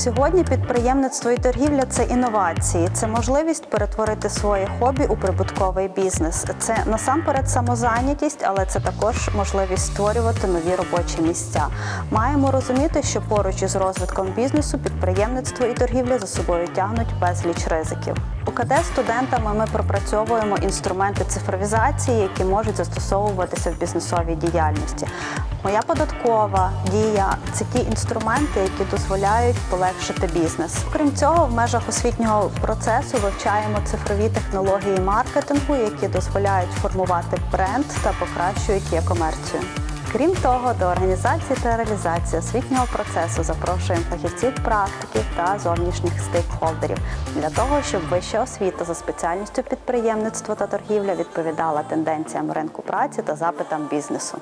Сьогодні підприємництво і торгівля це інновації, це можливість перетворити своє хобі у прибутковий бізнес. Це насамперед самозайнятість, але це також можливість створювати нові робочі місця. Маємо розуміти, що поруч із розвитком бізнесу підприємництво і торгівля за собою тягнуть безліч ризиків. КД студентами ми пропрацьовуємо інструменти цифровізації, які можуть застосовуватися в бізнесовій діяльності. Моя податкова дія це ті інструменти, які дозволяють полегшити бізнес. Крім цього, в межах освітнього процесу вивчаємо цифрові технології маркетингу, які дозволяють формувати бренд та покращують є-комерцію. Крім того, до організації та реалізації освітнього процесу запрошуємо фахівців практиків та зовнішніх стейкхолдерів для того, щоб вища освіта за спеціальністю підприємництво та торгівля відповідала тенденціям ринку праці та запитам бізнесу.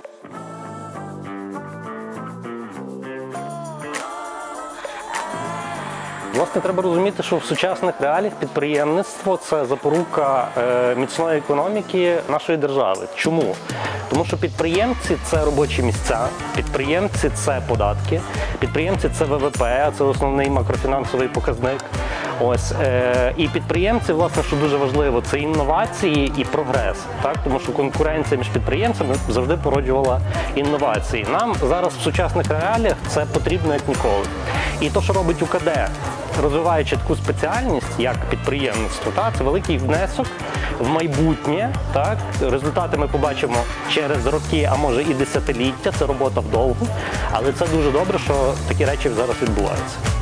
Власне, треба розуміти, що в сучасних реаліях підприємництво це запорука е, міцної економіки нашої держави. Чому? Тому що підприємці це робочі місця, підприємці це податки, підприємці це ВВП, це основний макрофінансовий показник. Ось е, і підприємці, власне, що дуже важливо, це інновації і прогрес. Так, тому що конкуренція між підприємцями завжди породжувала інновації. Нам зараз в сучасних реаліях це потрібно як ніколи. І то, що робить УКД, розвиваючи таку спеціальність, як підприємництво, так, це великий внесок в майбутнє. Так, результати ми побачимо через роки, а може і десятиліття. Це робота вдовгу. Але це дуже добре, що такі речі зараз відбуваються.